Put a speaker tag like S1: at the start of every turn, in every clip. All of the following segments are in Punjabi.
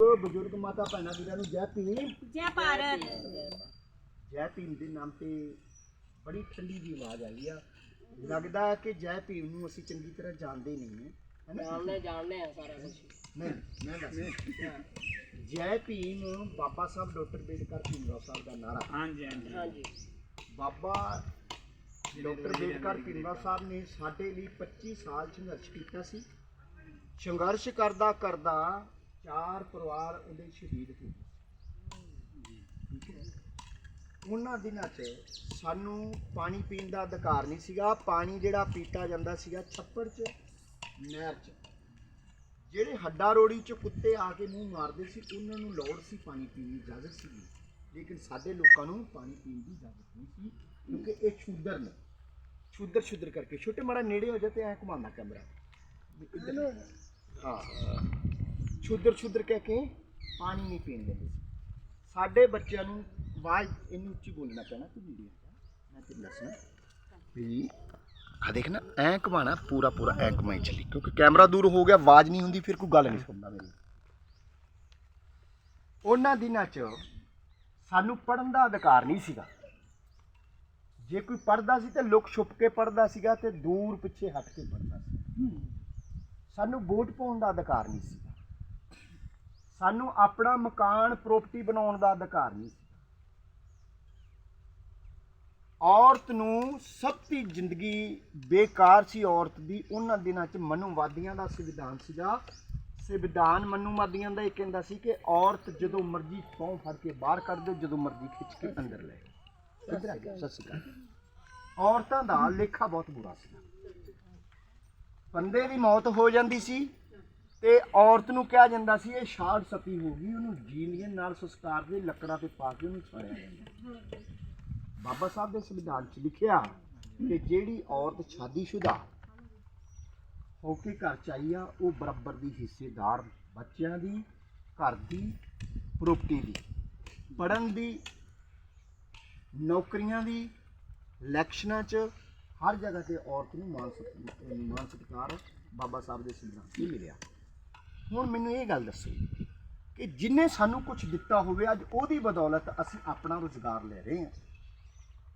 S1: ਉਹ ਬਜ਼ੁਰਗ ਮਾਤਾ ਭੈਣਾਂ ਵੀਰਾਂ ਨੂੰ ਜੈ ਭੀਮ।
S2: ਜੈ ਭਾਰਤ।
S1: ਜੈ ਭੀਮ ਦੇ ਨਾਮ ਤੇ ਬੜੀ ਠੰਡੀ ਦੀ ਆਵਾਜ਼ ਆਈ ਆ। ਲੱਗਦਾ ਹੈ ਕਿ ਜੈ ਭੀਮ ਨੂੰ ਅਸੀਂ ਚੰਗੀ ਤਰ੍ਹਾਂ ਜਾਣਦੇ ਨਹੀਂ ਹਾਂ।
S3: ਜਾਣਦੇ ਜਾਣਦੇ ਆ ਸਾਰਾ ਕੁਝ
S1: ਨਹੀਂ ਮੈਂ ਦੱਸ ਜੈ ਭੀਮ ਬਾਬਾ ਸਾਹਿਬ ਡਾਕਟਰ ਬੇਡਕਰ ਭੀਮਰਾਓ ਸਾਹਿਬ ਦਾ ਨਾਰਾ।
S4: ਹਾਂਜੀ ਹਾਂਜੀ।
S3: ਹਾਂਜੀ।
S1: ਬਾਬਾ ਡਾਕਟਰ ਬੇਡਕਰ ਭੀਮਰਾਓ ਸਾਹਿਬ ਨੇ ਸਾਡੇ ਲਈ 25 ਸਾਲ ਸੰਘਰਸ਼ ਕੀਤਾ ਸੀ। ਸੰਘਰਸ਼ ਕਰਦਾ ਕਰਦਾ ਚਾਰ ਪਰਿਵਾਰ ਉਹਦੇ ਸ਼ਹੀਦ ਹੋ ਗਏ ਠੀਕ ਹੈ। ਉਹਨਾਂ ਦਿਨਾਂ 'ਚ ਸਾਨੂੰ ਪਾਣੀ ਪੀਣ ਦਾ ਅਧਿਕਾਰ ਨਹੀਂ ਸੀਗਾ। ਪਾਣੀ ਜਿਹੜਾ ਪੀਤਾ ਜਾਂਦਾ ਸੀਗਾ ਛੱਪੜ 'ਚ ਨਹਿਰ 'ਚ। ਜਿਹੜੇ ਹੱਡਾ ਰੋੜੀ 'ਚ ਕੁੱਤੇ ਆ ਕੇ ਮੂੰਹ ਮਾਰਦੇ ਸੀ ਉਹਨਾਂ ਨੂੰ ਲੋੜ ਸੀ ਪਾਣੀ ਪੀਣ ਦੀ ਇਜਾਜ਼ਤ ਸੀ ਲੇਕਿਨ ਸਾਡੇ ਲੋਕਾਂ ਨੂੰ ਪਾਣੀ ਪੀਣ ਦੀ ਇਜਾਜ਼ਤ ਨਹੀਂ ਸੀ ਕਿਉਂਕਿ ਇਹ ਛੁੱਦਰ ਨੇ। ਛੁੱਦਰ ਛੁੱਦਰ ਕਰਕੇ। ਛੋਟੇ ਮਾੜਾ ਨੇੜੇ ਹੋ ਜਾ ਤੇ ਐ ਘੁਮਾਉਂਦਾ ਕੈਮਰਾ। ਹਾਂ। ਛੁੱਦਰ ਛੁੱਦਰ ਕਹਿ ਕੇ ਪਾਣੀ ਨਹੀਂ ਪੀਣ ਦਿੰਦੇ ਸੀ। ਸਾਡੇ ਬੱਚਿਆਂ ਨੂੰ ਆਵਾਜ਼ ਇੰਨੀ ਉੱਚੀ ਬੋਲਣਾ ਪੈਣਾ ਤੂੰ ਵੀਡੀਓ ਮੈਂ ਤੈਨੂੰ ਦੱਸਣਾ। ਵੀ ਆ ਦੇਖ ਨਾ, ਐ ਘੁਮਾਣਾ ਪੂਰਾ ਪੂਰਾ ਐ ਘੁਮਾਈ ਚੱਲੀ। ਕਿਉਂਕਿ ਕੈਮਰਾ ਦੂਰ ਹੋ ਗਿਆ, ਆਵਾਜ਼ ਨਹੀਂ ਹੁੰਦੀ, ਫਿਰ ਕੋਈ ਗੱਲ ਨਹੀਂ ਸੁਣਦਾ ਮੇਰੀ। ਉਹਨਾਂ ਦਿਨਾਂ 'ਚ ਸਾਨੂੰ ਪੜਨ ਦਾ ਅਧਿਕਾਰ ਨਹੀਂ ਸੀਗਾ। ਜੇ ਕੋਈ ਪੜਦਾ ਸੀ ਤੇ ਲੁਕ ਛੁਪ ਕੇ ਪੜਦਾ ਸੀਗਾ ਤੇ ਦੂਰ ਪਿੱਛੇ ਹਟ ਕੇ ਪੜਦਾ ਸੀ। ਸਾਨੂੰ ਵੋਟ ਪਾਉਣ ਦਾ ਅਧਿਕਾਰ ਨਹੀਂ ਸੀ। ਸਾਨੂੰ ਆਪਣਾ ਮਕਾਨ ਪ੍ਰਾਪਰਟੀ ਬਣਾਉਣ ਦਾ ਅਧਿਕਾਰ ਨਹੀਂ ਸੀ। ਔਰਤ ਨੂੰ ਸਭ ਦੀ ਜ਼ਿੰਦਗੀ ਬੇਕਾਰ ਸੀ ਔਰਤ ਦੀ। ਉਹਨਾਂ ਦਿਨਾਂ 'ਚ ਮਨੂਵਾਦੀਆਂ ਦਾ ਸੰਵਿਧਾਨ ਸੀਗਾ। ਸੰਵਿਧਾਨ ਮਨੂਵਾਦੀਆਂ ਦਾ ਇਹ ਕਹਿੰਦਾ ਸੀ ਕਿ ਔਰਤ ਜਦੋਂ ਮਰਜ਼ੀ ਸੌਂ ਫੜ ਕੇ ਬਾਹਰ ਕੱਢ ਦਿਓ, ਜਦੋਂ ਮਰਜ਼ੀ ਖਿੱਚ ਕੇ ਅੰਦਰ ਲੈ ਸਤਿ ਸ਼੍ਰੀ ਅਕਾਲ। ਔਰਤਾਂ ਦਾ ਲੇਖਾ ਬਹੁਤ ਬੁਰਾ ਸੀ ਬੰਦੇ ਦੀ ਮੌਤ ਹੋ ਜਾਂਦੀ ਸੀ ਤੇ ਔਰਤ ਨੂੰ ਕਿਹਾ ਜਾਂਦਾ ਸੀ, ਇਹ ਸ਼ਾਰਟ ਸਤੀ ਹੋ ਗਈ, ਉਹਨੂੰ ਜੀਲੀਆਂ ਨਾਲ ਸੰਸਕਾਰ ਦੇ ਲੱਕੜਾਂ ਤੇ ਪਾ ਕੇ ਉਹਨੂੰ ਛਾੜਿਆ ਜਾਂਦਾ ਬਾਬਾ ਸਾਹਿਬ ਦੇ ਸੰਵਿਧਾਨ 'ਚ ਲਿਖਿਆ ਕਿ ਜਿਹੜੀ ਔਰਤ ਸ਼ਾਦੀशुदा ਹੋ ਕੇ ਘਰ ਚ ਆਈ ਆ, ਉਹ ਬਰਾਬਰ ਦੀ ਹਿੱਸੇਦਾਰ, ਬੱਚਿਆਂ ਦੀ, ਘਰ ਦੀ ਪ੍ਰਾਪਰਟੀ ਦੀ। ਪੜਨ ਦੀ, ਨੌਕਰੀਆਂ ਦੀ, ਇਲੈਕਸ਼ਨਾਂ 'ਚ ਹਰ ਜਗ੍ਹਾ ਤੇ ਔਰਤ ਨੂੰ ਮਾਨ ਸਤਿ- ਮਾਨ ਸਤਿਕਾਰ ਬਾਬਾ ਸਾਹਿਬ ਦੇ ਸੰਵਿਧਾਨ 'ਚ ਮਿਲਿਆ। ਹੁਣ ਮੈਨੂੰ ਇਹ ਗੱਲ ਦੱਸੋ ਕਿ ਜਿਨੇ ਸਾਨੂੰ ਕੁਝ ਦਿੱਤਾ ਹੋਵੇ ਅੱਜ ਉਹਦੀ ਬਦੌਲਤ ਅਸੀਂ ਆਪਣਾ ਰੋਜ਼ਗਾਰ ਲੈ ਰਹੇ ਹਾਂ।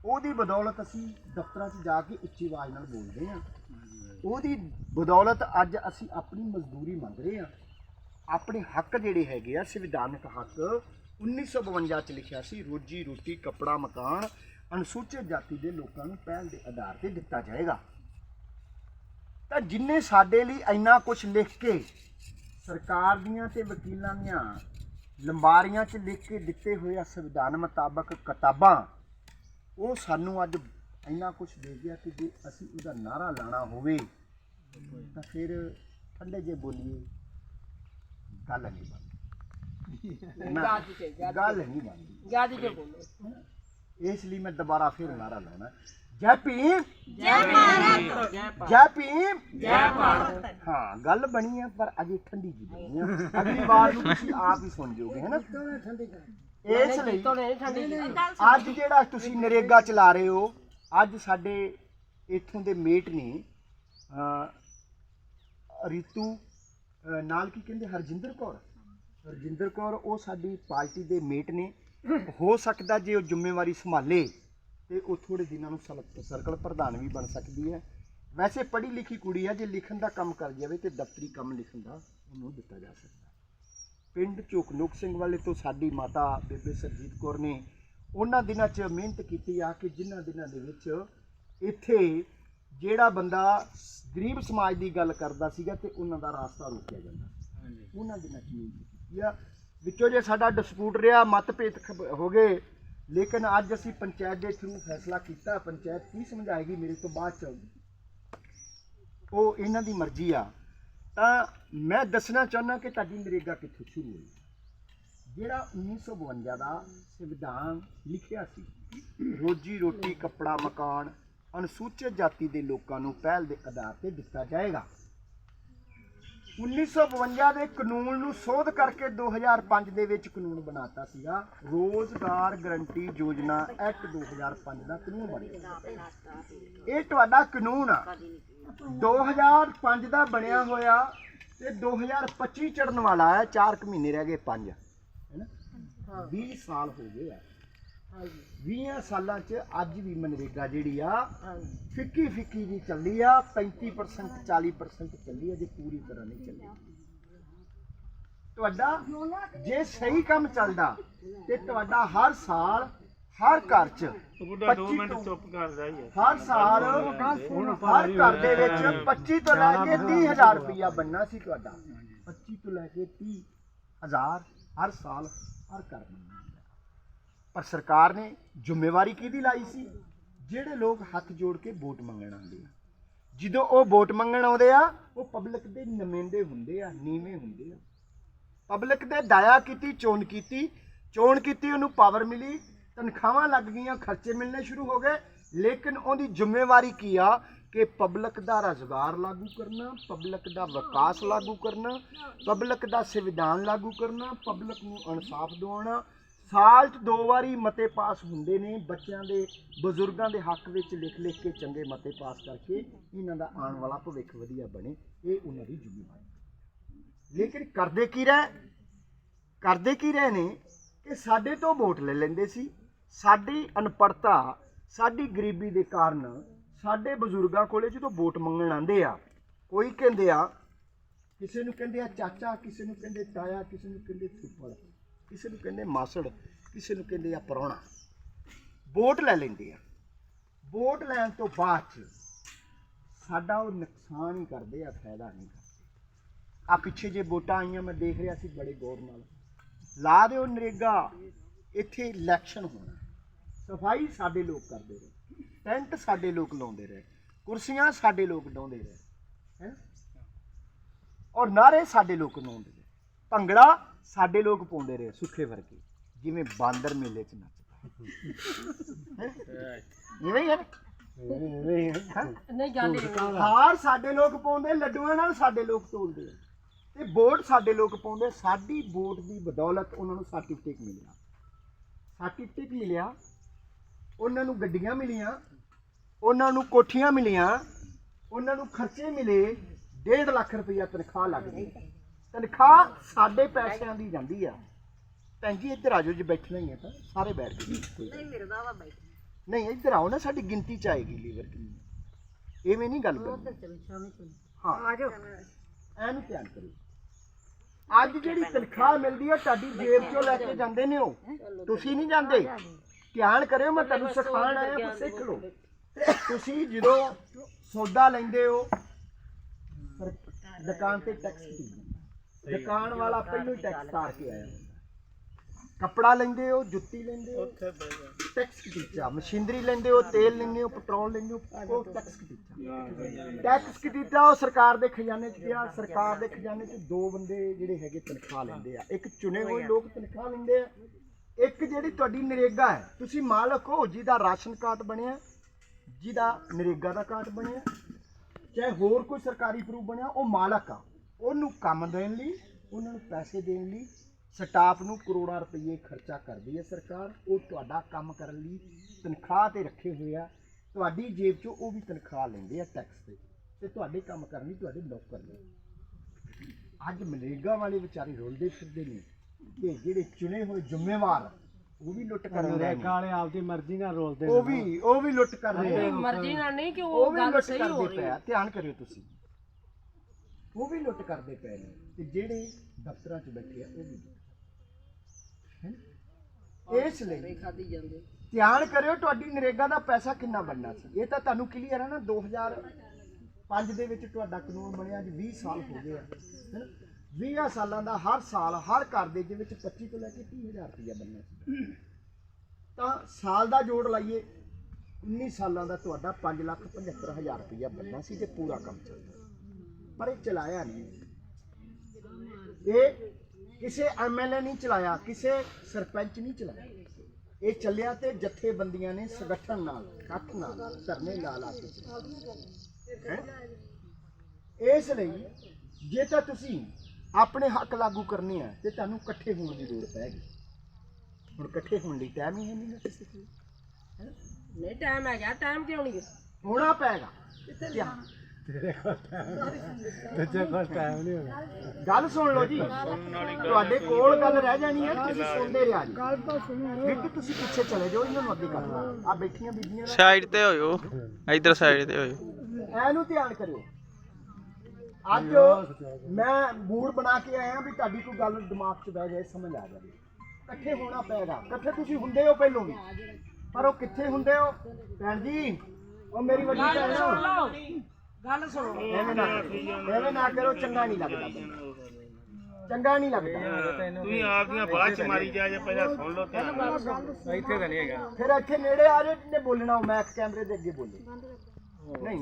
S1: ਉਹਦੀ ਬਦੌਲਤ ਅਸੀਂ ਦਫ਼ਤਰਾਂ 'ਚ ਜਾ ਕੇ ਉੱਚੀ ਆਵਾਜ਼ ਨਾਲ ਬੋਲਦੇ ਹਾਂ। ਉਹਦੀ ਬਦੌਲਤ ਅੱਜ ਅਸੀਂ ਆਪਣੀ ਮਜ਼ਦੂਰੀ ਮੰਗ ਰਹੇ ਹਾਂ। ਆਪਣੇ ਹੱਕ ਜਿਹੜੇ ਹੈਗੇ ਆ, ਸੰਵਿਧਾਨਕ ਹੱਕ 1952 ਚ ਲਿਖਿਆ ਸੀ, ਰੋਜੀ ਰੋਟੀ, ਕੱਪੜਾ, ਮਕਾਨ, ਅਨੁਸੂਚਿਤ ਜਾਤੀ ਦੇ ਲੋਕਾਂ ਨੂੰ ਪਹਿਲ ਦੇ ਆਧਾਰ ਤੇ ਦਿੱਤਾ ਜਾਏਗਾ। ਤਾਂ ਜਿੰਨੇ ਸਾਡੇ ਲਈ ਇੰਨਾ ਕੁਝ ਲਿਖ ਕੇ ਸਰਕਾਰ ਦੀਆਂ ਤੇ ਵਕੀਲਾਂ ਦੀਆਂ ਲੰਬਾਰੀਆਂ 'ਚ ਲਿਖ ਕੇ ਦਿੱਤੇ ਹੋਏ ਆ ਸੰਵਿਧਾਨ ਮੁਤਾਬਕ ਕਿਤਾਬਾਂ ਉਹ ਸਾਨੂੰ ਅੱਜ ਇੰਨਾ ਕੁਝ ਦੇ ਗਿਆ ਕਿ ਜੇ ਅਸੀਂ ਉਹਦਾ ਨਾਰਾ ਲਾਣਾ ਹੋਵੇ ਤਾਂ ਫਿਰ ਠੰਡੇ ਜੇ ਬੋਲੀਏ ਗੱਲ ਨਹੀਂ ਬਣਦੀ। ਗੱਲ ਨਹੀਂ ਬਣਦੀ।
S3: ਗੱਜ ਕੇ ਬੋਲੋ।
S1: ਇਸ ਲਈ ਮੈਂ ਦੁਬਾਰਾ ਫਿਰ ਨਾਰਾ ਲਾਉਣਾ। ਜੈ ਭੀਮ।
S2: ਜੈ ਭਾਰਤ।
S1: ਜੈ ਭੀਮ।
S2: ਜੈ ਭਾਰਤ।
S1: ਹਾਂ ਗੱਲ ਬਣੀ ਹੈ ਪਰ ਅਜੇ ਠੰਡੀ ਜੀ ਬਣੀ ਹੈ ਅਗਲੀ ਵਾਰ ਨੂੰ ਤੁਸੀਂ ਆਪ ਹੀ ਸੁਣ ਜਾਓਗੇ ਹੈ ਨਾ ਇਸ ਲਈ। ਅੱਜ ਜਿਹੜਾ ਤੁਸੀਂ ਨਰੇਗਾ ਚਲਾ ਰਹੇ ਹੋ ਅੱਜ ਸਾਡੇ ਇੱਥੋਂ ਦੇ ਮੇਟ ਨੇ ਰੀਤੂ ਨਾਲ ਕੀ ਕਹਿੰਦੇ ਹਰਜਿੰਦਰ ਕੌਰ? ਹਰਜਿੰਦਰ ਕੌਰ ਉਹ ਸਾਡੀ ਪਾਰਟੀ ਦੇ ਮੇਟ ਨੇ। ਹੋ ਸਕਦਾ ਜੇ ਉਹ ਜ਼ਿੰਮੇਵਾਰੀ ਸੰਭਾਲੇ ਤੇ ਉਹ ਥੋੜੇ ਦਿਨਾਂ ਨੂੰ ਸਲ- ਸਰਕਲ ਪ੍ਰਧਾਨ ਵੀ ਬਣ ਸਕਦੀ ਹੈ। ਵੈਸੇ ਪੜ੍ਹੀ ਲਿਖੀ ਕੁੜੀ ਹੈ ਜੇ ਲਿਖਣ ਦਾ ਕੰਮ ਕਰ ਜਾਵੇ ਤੇ ਦਫ਼ਤਰੀ ਕੰਮ ਲਿਖਣ ਦਾ ਉਹਨੂੰ ਦਿੱਤਾ ਜਾ ਸਕਦਾ। ਪਿੰਡ ਝੁਕਨੁਕ ਸਿੰਘ ਵਾਲੇ ਤੋਂ ਸਾਡੀ ਮਾਤਾ ਬੇਬੇ ਸਰਜੀਤ ਕੌਰ ਨੇ ਉਹਨਾਂ ਦਿਨਾਂ 'ਚ ਮਿਹਨਤ ਕੀਤੀ ਆ ਕਿ ਜਿਨ੍ਹਾਂ ਦਿਨਾਂ ਦੇ ਵਿੱਚ ਇੱਥੇ ਜਿਹੜਾ ਬੰਦਾ ਗਰੀਬ ਸਮਾਜ ਦੀ ਗੱਲ ਕਰਦਾ ਸੀਗਾ ਤੇ ਉਹਨਾਂ ਦਾ ਰਾਸਤਾ ਰੋਕਿਆ ਜਾਂਦਾ ਸੀ। ਉਹਨਾਂ ਦਿਨਾਂ 'ਚ ਮਿਹਨਤ ਕੀਤੀ ਆ। ਵਿੱਚੋਂ ਜੇ ਸਾਡਾ ਡਿਸਪਿਊਟ ਰਿਹਾ ਮਤਭੇਦ ਖ- ਹੋ ਗਏ ਲੇਕਿਨ ਅੱਜ ਅਸੀਂ ਪੰਚਾਇਤ ਦੇ ਥਰੂ ਫੈਸਲਾ ਕੀਤਾ, ਪੰਚਾਇਤ ਕੀ ਸਮਝਾਏਗੀ ਮੇਰੇ ਤੋਂ ਬਾਅਦ ਚ? ਉਹ ਇਹਨਾਂ ਦੀ ਮਰਜ਼ੀ ਆ। ਤਾਂ ਮੈਂ ਦੱਸਣਾ ਚਾਹੁੰਦਾ ਕਿ ਤੁਹਾਡੀ ਨਰੇਗਾ ਕਿੱਥੋਂ ਸ਼ੁਰੂ ਹੋਈ? ਜਿਹੜਾ 1952 ਦਾ ਸੰਵਿਧਾਨ ਲਿਖਿਆ ਸੀ, ਰੋਜੀ ਰੋਟੀ, ਕੱਪੜਾ, ਮਕਾਨ ਅਨੁਸੂਚਿਤ ਜਾਤੀ ਦੇ ਲੋਕਾਂ ਨੂੰ ਪਹਿਲ ਦੇ ਆਧਾਰ ਤੇ ਦਿੱਤਾ ਜਾਏਗਾ। 1952 ਦੇ ਕਾਨੂੰਨ ਨੂੰ ਸੋਧ ਕਰਕੇ 2005 ਦੇ ਵਿੱਚ ਕਾਨੂੰਨ ਬਣਾਤਾ ਸੀਗਾ। ਰੋਜ਼ਗਾਰ ਗਰੰਟੀ ਯੋਜਨਾ ਐਕਟ 2005 ਦਾ ਕਾਨੂੰਨ ਬਣਿਆ। ਇਹ ਤੁਹਾਡਾ ਕਾਨੂੰਨ ਆ। 2005 ਦਾ ਬਣਿਆ ਹੋਇਆ ਤੇ 2025 ਚੜਨ ਵਾਲਾ ਹੈ 4 ਕੁ ਮਹੀਨੇ ਰਹਿ ਗਏ 5 ਹੈਨਾ 20 ਸਾਲ ਹੋ ਗਏ ਆ। 20 ਸਾਲਾਂ 'ਚ ਅੱਜ ਵੀ ਮਨਰੇਗਾ ਜਿਹੜੀ ਆ ਫਿੱਕੀ ਫਿੱਕੀ ਜੀ ਚੱਲੀ ਆ 35% 40% ਚੱਲੀ ਆ ਜੇ ਪੂਰੀ ਤਰ੍ਹਾਂ ਨਹੀਂ ਚੱਲੀ। ਤੁਹਾਡਾ ਜੇ ਸਹੀ ਕੰਮ ਚੱਲਦਾ ਤੇ ਤੁਹਾਡਾ ਹਰ ਸਾਲ ਹਰ ਘਰ 'ਚ
S4: ਬੁੱਢਾ 2
S1: 25
S4: ਮਿੰਟ
S1: ਤੋਂ-
S4: ਚੁੱਪ ਕਰਦਾ ਹੀ ਹੈ
S1: ਹਰ ਸਾਲ ਹਰ ਘਰ ਦੇ ਵਿੱਚ 25 ਤੋਂ ਲੈ ਕੇ 30000 ਰੁਪਇਆ ਬੰਨਾ ਸੀ ਤੁਹਾਡਾ। 25 ਤੋਂ ਲੈ ਕੇ 30000 ਹਰ ਸਾਲ ਹਰ ਘਰ। ਪਰ ਸਰਕਾਰ ਨੇ ਜ਼ਿੰਮੇਵਾਰੀ ਕਿਹਦੀ ਲਾਈ ਸੀ? ਜਿਹੜੇ ਲੋਕ ਹੱਥ ਜੋੜ ਕੇ ਵੋਟ ਮੰਗਣ ਆਉਂਦੇ ਆ। ਜਦੋਂ ਉਹ ਵੋਟ ਮੰਗਣ ਆਉਂਦੇ ਆ, ਉਹ ਪਬਲਿਕ ਦੇ ਨੁਮਾਇੰਦੇ ਹੁੰਦੇ ਆ, ਨੀਵੇਂ ਹੁੰਦੇ ਆ। ਪਬਲਿਕ ਦੇ ਦਾਇਆ ਕੀਤੀ, ਚੋਣ ਕੀਤੀ। ਚੋਣ ਕੀਤੀ, ਉਹਨੂੰ ਪਾਵਰ ਮਿਲੀ। ਤਨਖਾਹਾਂ ਲੱਗ ਗਈਆਂ, ਖਰਚੇ ਮਿਲਣੇ ਸ਼ੁਰੂ ਹੋ ਗਏ। ਲੇਕਿਨ ਉਹਦੀ ਜ਼ਿੰਮੇਵਾਰੀ ਕੀ ਆ? ਕਿ ਪਬਲਿਕ ਦਾ ਰੁਜ਼ਗਾਰ ਲਾਗੂ ਕਰਨਾ, ਪਬਲਿਕ ਦਾ ਵਿਕਾਸ ਲਾਗੂ ਕਰਨਾ, ਪਬਲਿਕ ਦਾ ਸੰਵਿਧਾਨ ਲਾਗੂ ਕਰਨਾ, ਪਬਲਿਕ ਨੂੰ ਇਨਸਾਫ ਦਿਵਾਉਣਾ। ਸਾਲ 'ਚ ਦੋ ਵਾਰੀ ਮਤੇ ਪਾਸ ਹੁੰਦੇ ਨੇ, ਬੱਚਿਆਂ ਦੇ, ਬਜ਼ੁਰਗਾਂ ਦੇ ਹੱਕ ਵਿੱਚ ਲਿਖ ਲਿਖ ਕੇ ਚੰਗੇ ਮਤੇ ਪਾਸ ਕਰਕੇ ਇਹਨਾਂ ਦਾ ਆਉਣ ਵਾਲਾ ਭਵਿੱਖ ਵਧੀਆ ਬਣੇ, ਇਹ ਉਹਨਾਂ ਦੀ ਜ਼ਿੰਮੇਵਾਰੀ ਲੇਕਿਨ ਕਰਦੇ ਕੀ ਰਹਿ? ਕਰਦੇ ਕੀ ਰਹੇ ਨੇ ਕਿ ਸਾਡੇ ਤੋਂ ਵੋਟ ਲੈ ਲੈਂਦੇ ਸੀ, ਸਾਡੀ ਅਨਪੜਤਾ ਸਾਡੀ ਗਰੀਬੀ ਦੇ ਕਾਰਨ ਸਾਡੇ ਬਜ਼ੁਰਗਾਂ ਕੋਲੇ ਜਦੋਂ ਵੋਟ ਮੰਗਣ ਆਉਂਦੇ ਆ, ਕੋਈ ਕਹਿੰਦੇ ਆ, ਕਿਸੇ ਨੂੰ ਕਹਿੰਦੇ ਆ ਚਾਚਾ, ਕਿਸੇ ਨੂੰ ਕਹਿੰਦੇ ਤਾਇਆ, ਕਿਸੇ ਨੂੰ ਕਹਿੰਦੇ ਫੁੱਫੜ ਕਿਸੇ ਨੂੰ ਕਹਿੰਦੇ ਮਾਸੜ, ਕਿਸੇ ਨੂੰ ਕਹਿੰਦੇ ਆ ਪਰੌਣਾ। ਵੋਟ ਲੈ ਲੈਂਦੇ ਆ। ਵੋਟ ਲੈਣ ਤੋਂ ਬਾਅਦ ਚ ਸਾਡਾ ਉਹ ਨੁਕਸਾਨ ਹੀ ਕਰਦੇ ਆ, ਫਾਇਦਾ ਨਹੀਂ ਕਰਦੇ। ਆ ਪਿੱਛੇ ਜੇ ਵੋਟਾਂ ਆਈਆਂ, ਮੈਂ ਦੇਖ ਰਿਹਾ ਸੀ ਬੜੇ ਗੌਰ ਨਾਲ। ਲਾ ਦਿਓ ਨਰੇਗਾ, ਇੱਥੇ ਇਲੈਕਸ਼ਨ ਹੋਣਾ। ਸਫ਼ਾਈ ਸਾਡੇ ਲੋਕ ਕਰਦੇ ਰਹੇ। ਟੈਂਟ ਸਾਡੇ ਲੋਕ ਲਾਉਂਦੇ ਰਹੇ। ਕੁਰਸੀਆਂ ਸਾਡੇ ਲੋਕ ਡਾਉਂਦੇ ਰਹੇ। ਹੈ? ਔਰ ਨਾਰੇ ਸਾਡੇ ਲੋਕ ਲਾਉਂਦੇ ਰਹੇ। ਭੰਗੜਾ ਸਾਡੇ ਲੋਕ ਪਾਉਂਦੇ ਰਹੇ ਸੁੱਖੇ ਵਰਗੇ ਜਿਵੇਂ ਬਾਂਦਰ ਮੇਲੇ 'ਚ ਨੱਚਦਾ?
S3: ਨਹੀਂ ਗੱਲ ਨਹੀਂ।
S1: ਹਾਰ ਸਾਡੇ ਲੋਕ ਪਾਉਂਦੇ ਲੱਡੂਆਂ ਨਾਲ ਸਾਡੇ ਲੋਕ ਤੋਲਦੇ ਤੇ ਵੋਟ ਸਾਡੇ ਲੋਕ ਪਾਉਂਦੇ ਸਾਡੀ ਵੋਟ ਦੀ ਬਦੌਲਤ ਉਹਨਾਂ ਨੂੰ ਸਰਟੀਫਿਕੇਟ ਮਿਲਿਆ। ਸਰਟੀਫਿਕੇਟ ਮਿਲਿਆ ਉਹਨਾਂ ਨੂੰ ਗੱਡੀਆਂ ਮਿਲੀਆਂ ਉਹਨਾਂ ਨੂੰ ਕੋਠੀਆਂ ਮਿਲੀਆਂ ਉਹਨਾਂ ਨੂੰ ਖਰਚੇ ਮਿਲੇ 1.5 ਲੱਖ ਰੁਪਈਆ ਤਨਖਾਹ ਲੱਗ ਗਈ। ਤਨਖਾਹ ਸਾਡੇ ਪੈਸਿਆਂ ਦੀ ਜਾਂਦੀ ਆ। ਭੈਣ ਜੀ ਇੱਧਰ ਆ ਜਾਓ ਜੇ ਬੈਠਣਾ ਹੀ ਹੈ ਤਾਂ ਸਾਰੇ ਬੈਠ ਕੇ ਨਹੀਂ
S3: ਮਿਲਦਾ ਵਾ ਬਾਈ
S1: ਨਹੀਂ ਇੱਧਰ ਆਓ ਨਾ ਸਾਡੀ ਗਿਣਤੀ ਚ ਆਏਗੀ ਲੀਵਰ ਕਿੰਨੀ ਐਵੇਂ ਨਹੀਂ ਗੱਲ ਕਰਨੀ। ਹਾਂ।
S3: ਆ ਜਾਓ।
S1: ਐਨੂੰ ਧਿਆਨ ਕਰਿਓ ਅੱਜ ਜਿਹੜੀ ਤਨਖਾਹ ਮਿਲਦੀ ਹੈ ਤੁਹਾਡੀ ਜੇਬ ਚੋਂ ਲੈ ਕੇ ਜਾਂਦੇ ਨੇ ਉਹ। ਤੁਸੀਂ ਨਹੀਂ ਜਾਂਦੇ। ਧਿਆਨ ਕਰਿਓ ਮੈਂ ਤੁਹਾਨੂੰ ਸਿਖਾਉਣ ਆਇਆ ਪਰ ਸਿੱਖ ਲਓ। ਤੁਸੀਂ ਜਦੋਂ ਸੌਦਾ ਲੈਂਦੇ ਹੋ ਦੁਕਾਨ ਤੇ ਟੈਕਸ ਦਿੰਦੇ ਦੁਕਾਨ ਵਾਲਾ ਪਹਿਲਾਂ ਹੀ ਟੈਕਸ ਤਾਰ ਕੇ ਆਇਆ ਹੁੰਦਾ। ਕੱਪੜਾ ਲੈਂਦੇ ਹੋ ਜੁੱਤੀ ਲੈਂਦੇ ਹੋ?
S4: ਉੱਥੇ ਬਹਿ ਜਾ।
S1: ਟੈਕਸ ਕਟੀਚਾ ਮਸ਼ੀਨਰੀ ਲੈਂਦੇ ਹੋ ਤੇਲ ਲੈਂਦੇ ਹੋ ਪੈਟਰੋਲ ਲੈਂਦੇ ਹੋ ਉਹ ਟੈਕਸ ਕਟੀਚਾ ਟੈਕਸ ਕਟੀਚਾ ਉਹ ਸਰਕਾਰ ਦੇ ਖਜ਼ਾਨੇ 'ਚ ਗਿਆ ਸਰਕਾਰ ਦੇ ਖਜ਼ਾਨੇ 'ਚ ਦੋ ਬੰਦੇ ਜਿਹੜੇ ਹੈਗੇ ਤਨਖਾਹ ਲੈਂਦੇ ਆ। ਇੱਕ ਚੁਣੇ ਹੋਏ ਲੋਕ ਤਨਖਾਹ ਲੈਂਦੇ ਆ ਇੱਕ ਜਿਹੜੀ ਤੁਹਾਡੀ ਨਰੇਗਾ ਹੈ। ਤੁਸੀਂ ਮਾਲਕ ਹੋ ਜਿਹਦਾ ਰਾਸ਼ਨ ਕਾਰਡ ਬਣਿਆ ਜਿਹਦਾ ਨਰੇਗਾ ਦਾ ਕਾਰਡ ਬਣਿਆ ਚਾਹੇ ਹੋਰ ਕੋਈ ਸਰਕਾਰੀ ਪ੍ਰੂਫ ਬਣਿਆ ਉਹ ਮਾਲਕ ਆ। ਉਹਨੂੰ ਕੰਮ ਦੇਣ ਲਈ ਉਹਨਾਂ ਨੂੰ ਪੈਸੇ ਦੇਣ ਲਈ ਸਟਾਫ ਨੂੰ ਕਰੋੜਾਂ ਰੁਪਏ ਖਰਚਾ ਕਰਦੀ ਹੈ ਸਰਕਾਰ। ਉਹ ਤੁਹਾਡਾ ਕੰਮ ਕਰਨ ਲਈ ਤਨਖਾਹ ਤੇ ਰੱਖੇ ਹੋਏ ਆ। ਤੁਹਾਡੀ ਜੇਬ 'ਚੋਂ ਉਹ ਵੀ ਤਨਖਾਹ ਲੈਂਦੇ ਆ ਟੈਕਸ ਤੇ। ਤੇ ਤੁਹਾਡੇ ਕੰਮ ਕਰਨ ਲਈ ਤੁਹਾਡੇ ਨੌਕਰ ਨੇ। ਅੱਜ ਮਨਰੇਗਾ ਵਾਲੇ ਵਿਚਾਰੇ ਰੋਲਦੇ ਫਿਰਦੇ ਨੇ ਕਿ ਜਿਹੜੇ ਚੁਣੇ ਹੋਏ ਜ਼ਿੰਮੇਵਾਰ ਉਹ ਵੀ ਲੁੱਟ ਕਰ ਰਹੇ ਨੇ।
S5: ਵਾਲੇ ਆਪਦੀ ਮਰਜ਼ੀ ਨਾਲ ਰੋਲਦੇ
S1: ਉਹ ਵੀ ਉਹ ਵੀ ਲੁੱਟ ਕਰ ਰਹੇ ਆ।
S3: ਮਰਜ਼ੀ ਨਾਲ ਨਹੀਂ ਕਿ
S1: ਉਹ
S3: ਗੱਲ ਸਹੀ ਹੋ
S1: ਕਰਦੇ
S3: ਰਹੀ ਹੈ।
S1: ਧਿਆਨ ਕਰਿਓ ਤੁਸੀਂ। ਉਹ ਵੀ ਲੁੱਟ ਕਰਦੇ ਪਏ ਨੇ ਤੇ ਜਿਹੜੇ ਦਫ਼ਤਰਾਂ 'ਚ ਬੈਠੇ ਆ ਉਹ ਵੀ ਹੈਂ? ਇਸ ਲਈ
S3: ਖਾਦੀ ਜਾਂਦੇ।
S1: ਧਿਆਨ ਕਰਿਓ ਤੁਹਾਡੀ ਨਰੇਗਾ ਦਾ ਪੈਸਾ ਕਿੰਨਾ ਬਣਨਾ ਸੀ। ਇਹ ਤਾਂ ਤੁਹਾਨੂੰ ਕਲੀਅਰ ਹੈ ਨਾ 2005 ਦੇ ਵਿੱਚ ਤੁਹਾਡਾ ਕਾਨੂੰਨ ਬਣਿਆ ਜੀ 20 ਸਾਲ ਹੋ ਗਏ ਆ। ਹੈਨਾ 20 ਸਾਲਾਂ ਦਾ ਹਰ ਸਾਲ ਹਰ ਘਰ ਦੇ ਵਿੱਚ 25 ਤੋਂ ਲੈ ਕੇ 30000 ਰੁਪਇਆ ਬਣਨਾ ਸੀ। ਤਾਂ ਸਾਲ ਦਾ ਜੋੜ ਲਾਈਏ 19 ਸਾਲਾਂ ਦਾ ਤੁਹਾਡਾ 5 ਲੱਖ 75000 ਰੁਪਇਆ ਬਣਨਾ ਸੀ ਤੇ ਪੂਰਾ ਕੰਮ ਚੱਲਦਾ। ਪਰ ਇਹ ਚਲਾਇਆ ਨਹੀਂ। ਇਹ ਕਿਸੇ ਐਮਐਲਏ ਨਹੀਂ ਚਲਾਇਆ ਕਿਸੇ ਸਰਪੰਚ ਨਹੀਂ ਚਲਾਇਆ। ਇਹ ਚੱਲਿਆ ਤੇ ਜਥੇਬੰਦੀਆਂ ਨੇ ਸੰਗਠਨ ਨਾਲ ਇਕੱਠ ਨਾਲ ਧਰਨੇ ਲਾ ਲਾ ਕੇ? ਇਸ ਲਈ ਜੇ ਤਾਂ ਤੁਸੀਂ ਆਪਣੇ ਹੱਕ ਲਾਗੂ ਕਰਨੇ ਆ ਤੇ ਤੁਹਾਨੂੰ ਇਕੱਠੇ ਹੋਣ ਦੀ ਲੋੜ ਪੈਗੀ ਹੁਣ ਇਕੱਠੇ ਹੋਣ ਲਈ ਟਾਈਮ ਹੀ ਹੈ ਨਹੀਂ ਨਾ ਕਿਸੇ ਕੋਲ।
S3: ਨਹੀਂ ਟਾਈਮ ਹੈਗਾ ਟਾਈਮ ਕਿਉਂ ਨਹੀਂ
S1: ਹੋਣਾ ਪੈਗਾ ਧਿਆਨ।
S4: ਦੂਜੇ ਕੋਲ ਟਾਈਮ ਨਹੀਂ ਹੋਣਾ।
S1: ਗੱਲ ਸੁਣ ਲਓ ਜੀ। ਤੁਹਾਡੇ ਕੋਲ ਗੱਲ ਰਹਿ ਜਾਣੀ ਹੈ ਤੁਸੀਂ ਸੁਣਦੇ ਰਿਹਾ ਜੀ। ਗੱਲ ਤਾਂ ਸੁਣੋ। ਕਿ ਤੁਸੀਂ ਪਿੱਛੇ ਚਲੇ ਜਾਓ ਇਹਨਾਂ ਨੂੰ ਅੱਗੇ ਕਰ ਲਓ ਆ ਬੈਠੀਆਂ ਬੀਬੀਆਂ ਨਾ,
S5: ਸਾਈਡ ਤੇ ਹੋਇਓ। ਇਧਰ ਸਾਈਡ ਤੇ ਹੋਇਓ।
S1: ਐਨੂੰ ਧਿਆਨ ਕਰਿਓ। ਅੱਜ ਮੈਂ ਮੂਡ ਬਣਾ ਕੇ ਆਇਆ ਵੀ ਤੁਹਾਡੀ ਕੋਈ ਗੱਲ ਦਿਮਾਗ 'ਚ ਬਹਿ ਜਾਏ ਸਮਝ ਆ ਜਾਵੇ। ਇਕੱਠੇ ਹੋਣਾ ਪਏਗਾ ਇਕੱਠੇ ਤੁਸੀਂ ਹੁੰਦੇ ਹੋ ਪਹਿਲੋਂ ਵੀ। ਪਰ ਉਹ ਕਿੱਥੇ ਹੁੰਦੇ ਹੋ? ਭੈਣ ਜੀ ਉਹ ਮੇਰੀ ਵੱਡੀ ਭੈਣ ਹੋ
S3: ਗੱਲ ਸੁਣੋ।
S1: ਐਵੇਂ ਨਾ ਕਰੋ। ਐਵੇਂ ਨਾ ਕਰੋ ਚੰਗਾ ਨਹੀਂ ਲੱਗਦਾ। ਚੰਗਾ ਨਹੀਂ ਲੱਗਦਾ।
S2: ਤੁਸੀਂ ਆਪ ਦੀਆਂ ਬਾਅਦ ਚ ਮਾਰੀ ਜਾ ਜਾਂ ਪਹਿਲਾਂ ਸੁਣ ਲਓ ਧਿਆਨ ਨਾਲ
S4: ਇੱਥੇ ਤਾਂ ਨਹੀਂ ਹੈਗਾ।
S1: ਫਿਰ ਇੱਥੇ ਨੇੜੇ ਆ ਜਾਓ ਜਿਹਨੇ ਬੋਲਣਾ ਉਹ ਮੈਂ ਕੈਮਰੇ ਦੇ ਅੱਗੇ ਬੋਲੇ। ਨਹੀਂ।